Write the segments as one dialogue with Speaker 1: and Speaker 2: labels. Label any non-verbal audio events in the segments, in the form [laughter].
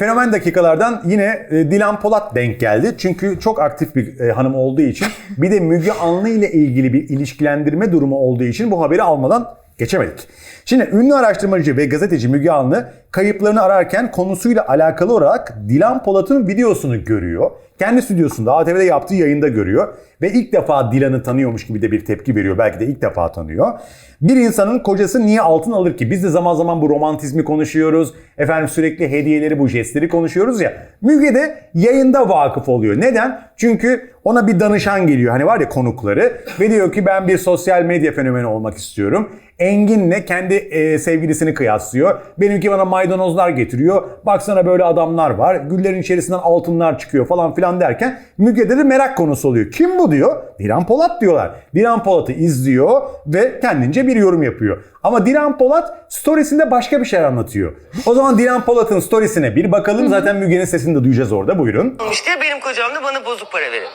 Speaker 1: Fenomen dakikalardan yine e, Dilan Polat denk geldi. Çünkü çok aktif bir e, hanım olduğu için [laughs] bir de Müge Anlı ile ilgili bir ilişkilendirme durumu olduğu için bu haberi almadan geçemedik. Şimdi ünlü araştırmacı ve gazeteci Müge Anlı kayıplarını ararken konusuyla alakalı olarak Dilan Polat'ın videosunu görüyor. Kendi stüdyosunda ATV'de yaptığı yayında görüyor. Ve ilk defa Dilan'ı tanıyormuş gibi de bir tepki veriyor. Belki de ilk defa tanıyor. Bir insanın kocası niye altın alır ki? Biz de zaman zaman bu romantizmi konuşuyoruz. Efendim sürekli hediyeleri, bu jestleri konuşuyoruz ya. Müge de yayında vakıf oluyor. Neden? Çünkü ona bir danışan geliyor. Hani var ya konukları. Ve diyor ki ben bir sosyal medya fenomeni olmak istiyorum. Engin'le kendi e, sevgilisini kıyaslıyor. Benimki bana maydanozlar getiriyor. Baksana böyle adamlar var. Güllerin içerisinden altınlar çıkıyor falan filan derken Müge'de de merak konusu oluyor. Kim bu diyor? Dilan Polat diyorlar. Dilan Polat'ı izliyor ve kendince bir yorum yapıyor. Ama Dilan Polat storiesinde başka bir şey anlatıyor. O zaman Dilan Polat'ın storiesine bir bakalım. Zaten Müge'nin sesini de duyacağız orada. Buyurun.
Speaker 2: İşte benim kocam da bana bozuk para verir.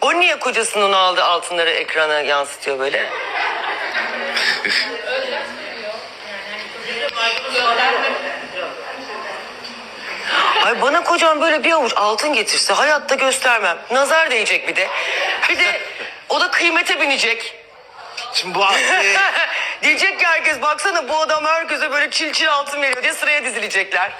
Speaker 2: O niye kocasının onu aldığı altınları ekrana yansıtıyor böyle? Ay bana kocam böyle bir avuç altın getirse hayatta göstermem. Nazar değecek bir de. Bir de o da kıymete binecek.
Speaker 3: Şimdi bu e, [laughs]
Speaker 2: Diyecek ki herkes baksana bu adam herkese böyle çil çil altın veriyor diye sıraya dizilecekler.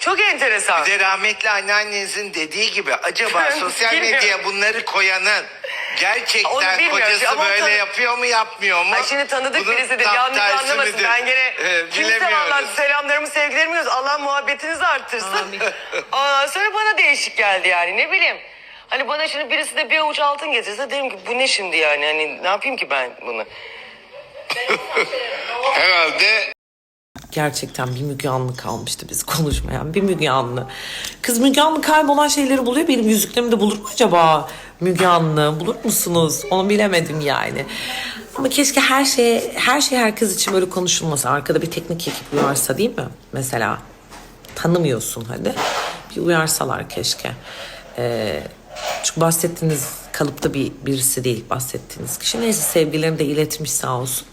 Speaker 2: Çok enteresan.
Speaker 3: bir de rahmetli anneannenizin dediği gibi acaba [laughs] sosyal
Speaker 2: Bilmiyorum.
Speaker 3: medyaya bunları koyanın
Speaker 2: Onu
Speaker 3: gerçekten
Speaker 2: bilmiyorum
Speaker 3: kocası
Speaker 2: ama o
Speaker 3: böyle
Speaker 2: tanı-
Speaker 3: yapıyor mu yapmıyor mu?
Speaker 2: Ay şimdi tanıdık
Speaker 3: Bunun
Speaker 2: birisi de
Speaker 3: tam
Speaker 2: yanlış
Speaker 3: tersi
Speaker 2: anlamasın.
Speaker 3: midir?
Speaker 2: Ben gene
Speaker 3: Ee,
Speaker 2: kimse
Speaker 3: bilemiyoruz.
Speaker 2: Allah selamlarımı sevgilerimi yiyoruz. Allah muhabbetinizi arttırsın. Ondan [laughs] sonra bana değişik geldi yani ne bileyim. Hani bana şimdi birisi de bir avuç altın getirse derim ki bu ne şimdi yani hani ne yapayım ki ben bunu. [laughs]
Speaker 3: Herhalde
Speaker 4: Gerçekten bir Müge Anlı kalmıştı biz konuşmayan bir Müge Anlı. Kız Müge Anlı kaybolan şeyleri buluyor. Benim yüzüklerimi de bulur mu acaba Müge Anlı? Bulur musunuz? Onu bilemedim yani. Ama keşke her şey her şey herkes için böyle konuşulmasa. Arkada bir teknik ekip uyarsa değil mi? Mesela tanımıyorsun hadi. Bir uyarsalar keşke. Ee, çünkü bahsettiğiniz kalıpta bir birisi değil bahsettiğiniz kişi. Neyse sevgilerini de iletmiş sağ olsun.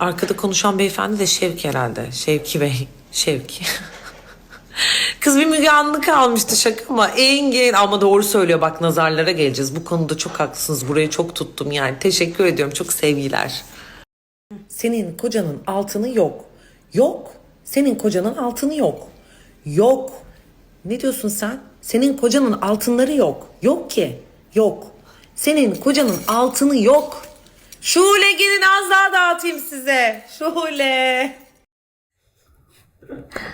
Speaker 4: Arkada konuşan beyefendi de Şevki herhalde. Şevki Bey. Şevki. [laughs] Kız bir Müge Anlı kalmıştı şaka mı? Engin ama doğru söylüyor bak nazarlara geleceğiz. Bu konuda çok haklısınız. Burayı çok tuttum yani. Teşekkür ediyorum. Çok sevgiler. Senin kocanın altını yok. Yok. Senin kocanın altını yok. Yok. Ne diyorsun sen? Senin kocanın altınları yok. Yok ki. Yok. Senin kocanın altını yok. Şule gidin az daha dağıtayım size. Şule.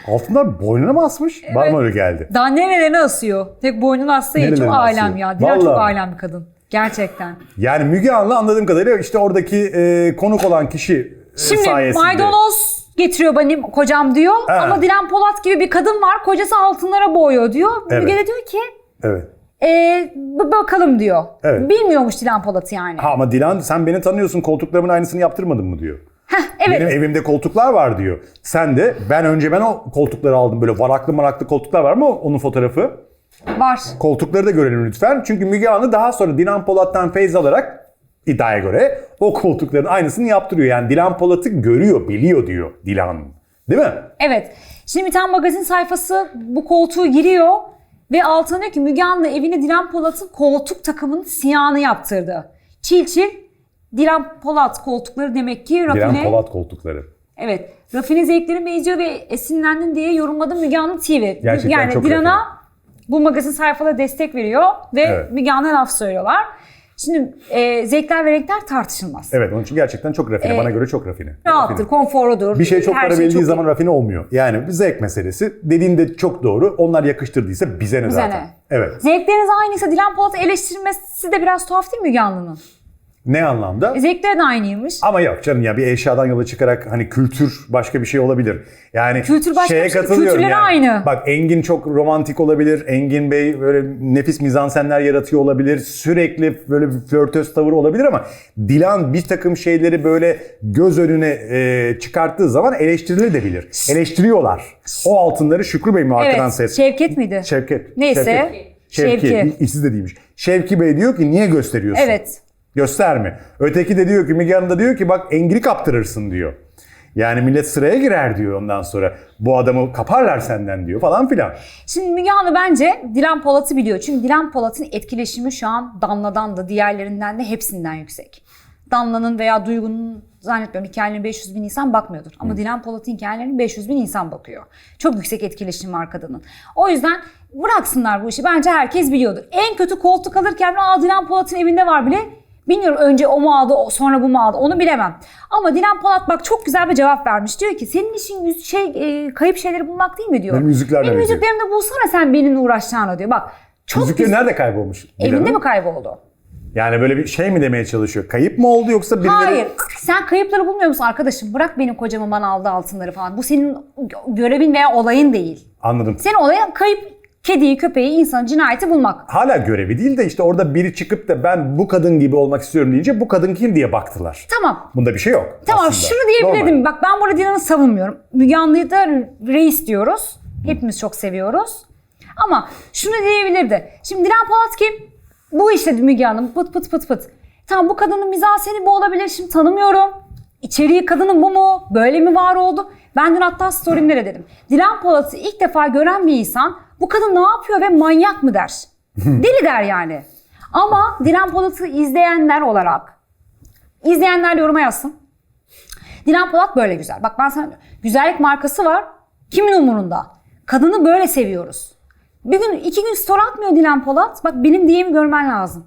Speaker 1: Altınlar boynuna mı asmış? Bana öyle geldi.
Speaker 5: Daha nerelerine asıyor. Tek boynunu astığı için çok
Speaker 1: Nerelerine
Speaker 5: alem
Speaker 1: asıyor?
Speaker 5: ya. Dilan çok
Speaker 1: Vallahi.
Speaker 5: alem bir kadın. Gerçekten.
Speaker 1: Yani Müge Anlı anladığım kadarıyla işte oradaki e, konuk olan kişi e,
Speaker 5: Şimdi
Speaker 1: sayesinde.
Speaker 5: maydanoz getiriyor benim kocam diyor.
Speaker 1: Ha.
Speaker 5: Ama Dilan Polat gibi bir kadın var. Kocası altınlara boğuyor diyor.
Speaker 1: Evet.
Speaker 5: Müge de diyor ki
Speaker 1: Evet.
Speaker 5: "Ee, b- bakalım diyor.
Speaker 1: Evet.
Speaker 5: Bilmiyormuş Dilan Polat'ı yani.
Speaker 1: Ha ama Dilan sen beni tanıyorsun koltuklarımın aynısını yaptırmadın mı diyor.
Speaker 5: Heh, evet.
Speaker 1: Benim evimde koltuklar var diyor. Sen de ben önce ben o koltukları aldım. Böyle varaklı maraklı koltuklar var mı onun fotoğrafı?
Speaker 5: Var.
Speaker 1: Koltukları da görelim lütfen. Çünkü Müge Anlı daha sonra Dilan Polat'tan feyz alarak iddiaya göre o koltukların aynısını yaptırıyor. Yani Dilan Polat'ı görüyor, biliyor diyor Dilan. Değil mi?
Speaker 5: Evet. Şimdi bir tane magazin sayfası bu koltuğu giriyor ve altına diyor ki Müge Anlı evine Dilan Polat'ın koltuk takımının siyahını yaptırdı. Çil çil Dilan Polat koltukları demek ki rafine.
Speaker 1: Dilan Polat koltukları.
Speaker 5: Evet. Rafine zevklerin benziyor ve esinlendin diye yorumladı Müge Anlı TV.
Speaker 1: Gerçekten
Speaker 5: yani
Speaker 1: çok
Speaker 5: Dilan'a bu magazin sayfada destek veriyor ve
Speaker 1: Evet.
Speaker 5: Müge Anlı'na laf söylüyorlar. Şimdi e, zevkler ve renkler tartışılmaz.
Speaker 1: Evet onun için gerçekten çok rafine. Bana göre çok rafine.
Speaker 5: Rahattır,
Speaker 1: Rafine.
Speaker 5: konforudur.
Speaker 1: Bir şey çok
Speaker 5: her
Speaker 1: para
Speaker 5: şey
Speaker 1: verildiği
Speaker 5: çok
Speaker 1: zaman rafine olmuyor. Yani bir zevk meselesi. Dediğin de çok doğru. Onlar yakıştırdıysa bize ne
Speaker 5: Bize
Speaker 1: zaten.
Speaker 5: ne?
Speaker 1: Evet.
Speaker 5: Zevkleriniz aynıysa Dilan Polat'ı eleştirmesi de biraz tuhaf değil mi Müge Anlı'nın?
Speaker 1: Ne anlamda?
Speaker 5: Zevkleri de aynıymış.
Speaker 1: Ama yok canım ya bir eşyadan yola çıkarak hani kültür başka bir şey olabilir. Yani
Speaker 5: Kültür başka
Speaker 1: şeye
Speaker 5: bir şey,
Speaker 1: katılıyorum
Speaker 5: kültürleri
Speaker 1: yani.
Speaker 5: aynı.
Speaker 1: Bak Engin çok romantik olabilir. Engin Bey böyle nefis mizansenler yaratıyor olabilir. Sürekli böyle bir flörtöz tavır olabilir ama Dilan bir takım şeyleri böyle göz önüne e, çıkarttığı zaman eleştirilir de bilir. Eleştiriyorlar. O altınları Şükrü Bey mi arkadan
Speaker 5: Evet.
Speaker 1: ses?
Speaker 5: Şevket miydi?
Speaker 1: Şevket.
Speaker 5: Neyse.
Speaker 1: Şevket. Şevki.
Speaker 5: Şevki.
Speaker 1: İkisi de değilmiş. Şevki Bey diyor ki niye gösteriyorsun?
Speaker 5: Evet.
Speaker 1: Gösterme. Öteki de diyor ki Müge Hanım da diyor ki bak Engin'i kaptırırsın diyor. Yani millet sıraya girer diyor ondan sonra. Bu adamı kaparlar senden diyor falan filan.
Speaker 5: Şimdi Müge bence Dilan Polat'ı biliyor. Çünkü Dilan Polat'ın etkileşimi şu an Damla'dan da diğerlerinden de hepsinden yüksek. Damla'nın veya Duygu'nun zannetmiyorum hikayelerine 500 bin insan bakmıyordur. Ama Dilan Polat'ın hikayelerine 500 bin insan bakıyor. Çok yüksek etkileşim var kadının. O yüzden bıraksınlar bu işi. Bence herkes biliyordur. En kötü koltuk alırken Aa, Dilan Polat'ın evinde var bile. Bilmiyorum önce o mu aldı sonra bu mu aldı onu bilemem. Ama Dilan Polat bak çok güzel bir cevap vermiş. Diyor ki senin işin şey e, kayıp şeyleri bulmak değil mi diyor.
Speaker 1: Benim yüzüklerle
Speaker 5: Benim yüzüklerimi de bulsana sen benimle uğraşacağına diyor. Bak çok
Speaker 1: Yüzükleri
Speaker 5: güzel.
Speaker 1: nerede kaybolmuş?
Speaker 5: Evinde
Speaker 1: Dilan'ın?
Speaker 5: mi kayboldu?
Speaker 1: Yani böyle bir şey mi demeye çalışıyor? Kayıp mı oldu yoksa birileri...
Speaker 5: Hayır. Sen kayıpları bulmuyor musun arkadaşım? Bırak benim kocamın bana aldığı altınları falan. Bu senin görevin veya olayın değil.
Speaker 1: Anladım.
Speaker 5: Senin olayın kayıp kediyi, köpeği, insanı, cinayeti bulmak.
Speaker 1: Hala görevi değil de işte orada biri çıkıp da ben bu kadın gibi olmak istiyorum deyince bu kadın kim diye baktılar.
Speaker 5: Tamam.
Speaker 1: Bunda bir şey yok.
Speaker 5: Tamam
Speaker 1: aslında.
Speaker 5: şunu diyebilirdim.
Speaker 1: Normal.
Speaker 5: Bak ben burada Dilan'ı savunmuyorum. Müge Anlı'yı da reis diyoruz. Hepimiz çok seviyoruz. Ama şunu diyebilirdi. Şimdi Dilan Polat kim? Bu işte Müge Hanım. Pıt pıt pıt pıt. Tamam bu kadının mizahseni bu olabilir. Şimdi tanımıyorum. İçeriği kadının bu mu? Böyle mi var oldu? Ben dün hatta story'imde dedim. Dilan Polat'ı ilk defa gören bir insan bu kadın ne yapıyor ve manyak mı der. [laughs] Deli der yani. Ama Dilan Polat'ı izleyenler olarak izleyenler yoruma yazsın. Dilan Polat böyle güzel. Bak ben sana güzellik markası var. Kimin umurunda? Kadını böyle seviyoruz. Bir gün iki gün story atmıyor Dilan Polat. Bak benim diyemi görmen lazım.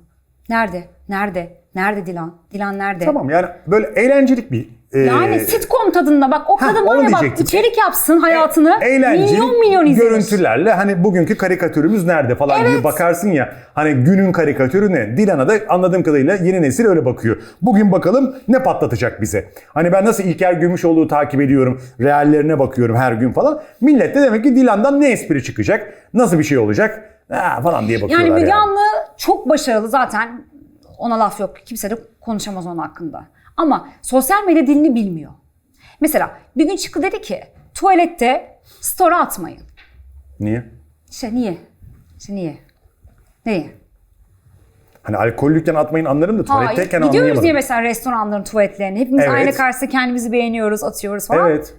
Speaker 5: Nerede? Nerede? Nerede Dilan? Dilan nerede?
Speaker 1: Tamam yani böyle eğlencelik bir... e,
Speaker 5: Yani sitcom tadında bak o kadın var ya bak içerik yapsın hayatını.
Speaker 1: eğlenceli
Speaker 5: milyon milyon izlenir.
Speaker 1: görüntülerle hani bugünkü karikatürümüz nerede falan gibi
Speaker 5: Evet.
Speaker 1: bakarsın ya. Hani günün karikatürü ne? Dilan'a da anladığım kadarıyla yeni nesil öyle bakıyor. Bugün bakalım ne patlatacak bize. Hani ben nasıl İlker Gümüşoğlu'yu takip ediyorum, reallerine bakıyorum her gün falan. Millet de demek ki Dilan'dan ne espri çıkacak, nasıl bir şey olacak ha, falan diye bakıyorlar
Speaker 5: Yani Müge
Speaker 1: yani.
Speaker 5: Anlı çok başarılı zaten ona laf yok. Kimse de konuşamaz onun hakkında. Ama sosyal medya dilini bilmiyor. Mesela bir gün çıktı dedi ki tuvalette story atmayın.
Speaker 1: Niye?
Speaker 5: İşte niye? İşte niye? Niye?
Speaker 1: Hani alkollüyken atmayın anlarım da tuvaletteyken
Speaker 5: Gidiyoruz
Speaker 1: anlayamadım.
Speaker 5: diye mesela restoranların tuvaletlerine. Hepimiz
Speaker 1: Evet.
Speaker 5: aynı karşısında kendimizi beğeniyoruz, atıyoruz falan.
Speaker 1: Evet.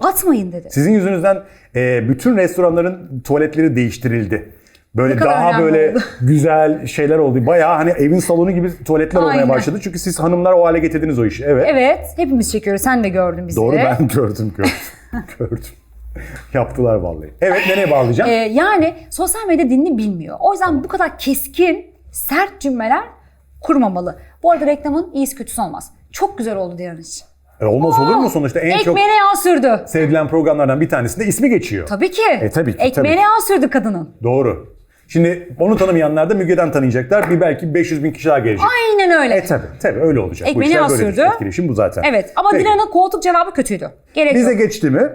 Speaker 5: Atmayın dedi.
Speaker 1: Sizin yüzünüzden e, bütün restoranların tuvaletleri değiştirildi. Böyle
Speaker 5: Ne kadar
Speaker 1: daha
Speaker 5: önemli
Speaker 1: böyle
Speaker 5: oldu. [laughs]
Speaker 1: güzel şeyler oldu. Bayağı hani evin salonu gibi tuvaletler olmaya
Speaker 5: Aynen.
Speaker 1: başladı. Çünkü siz hanımlar o hale getirdiniz o işi. Evet.
Speaker 5: Evet, hepimiz çekiyoruz. Sen de gördün bizi.
Speaker 1: Doğru ben [laughs] gördüm gördüm. [laughs] gördüm. Yaptılar vallahi. Evet nereye bağlayacağım?
Speaker 5: Ee, yani sosyal medya dilini bilmiyor. O yüzden bu kadar keskin, sert cümleler kurmamalı. Bu arada reklamın iyisi kötüsü olmaz. Çok güzel oldu Dilan için.
Speaker 1: E, olmaz olur mu sonuçta en çok
Speaker 5: Ekmeğine yağ sürdü.
Speaker 1: sevilen programlardan bir tanesinde ismi geçiyor.
Speaker 5: Tabii ki.
Speaker 1: E, tabii ki,
Speaker 5: Ekmeğine
Speaker 1: tabii.
Speaker 5: yağ sürdü kadının.
Speaker 1: Doğru. Şimdi onu tanımayanlar da Müge'den tanıyacaklar. Bir belki 500 bin kişi daha gelecek.
Speaker 5: Aynen öyle.
Speaker 1: E tabii tabii öyle olacak.
Speaker 5: Ekmeğine
Speaker 1: bu işler
Speaker 5: sürdü.
Speaker 1: Etkileşim bu zaten.
Speaker 5: Evet ama
Speaker 1: Peki.
Speaker 5: Dilan'ın koltuk cevabı kötüydü. Gerek
Speaker 1: Bize
Speaker 5: yok.
Speaker 1: geçti mi?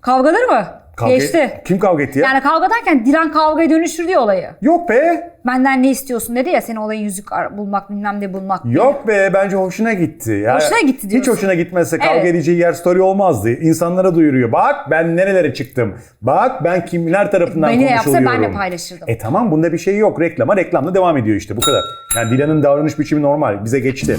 Speaker 5: Kavgaları mı?
Speaker 1: Kavga-
Speaker 5: Geçti.
Speaker 1: Kim kavga etti ya?
Speaker 5: Yani kavga derken Dilan kavgaya dönüştürdü ya olayı.
Speaker 1: Yok be.
Speaker 5: Benden ne istiyorsun dedi ya senin olayın yüzük ar- bulmak bilmem ne bulmak. diye.
Speaker 1: Yok be bence hoşuna gitti. Ya,
Speaker 5: Hoşuna gitti
Speaker 1: Hiç
Speaker 5: diyorsun.
Speaker 1: hoşuna gitmezse kavga
Speaker 5: Evet.
Speaker 1: edeceği yer story olmazdı. İnsanlara duyuruyor. Bak ben nerelere çıktım. Bak ben kimler tarafından
Speaker 5: Beni de yapsa
Speaker 1: konuşuluyorum.
Speaker 5: ben de paylaşırdım.
Speaker 1: E tamam bunda bir şey yok. Reklama reklamla devam ediyor işte bu kadar. Yani Dilan'ın davranış biçimi normal. Bize geçti.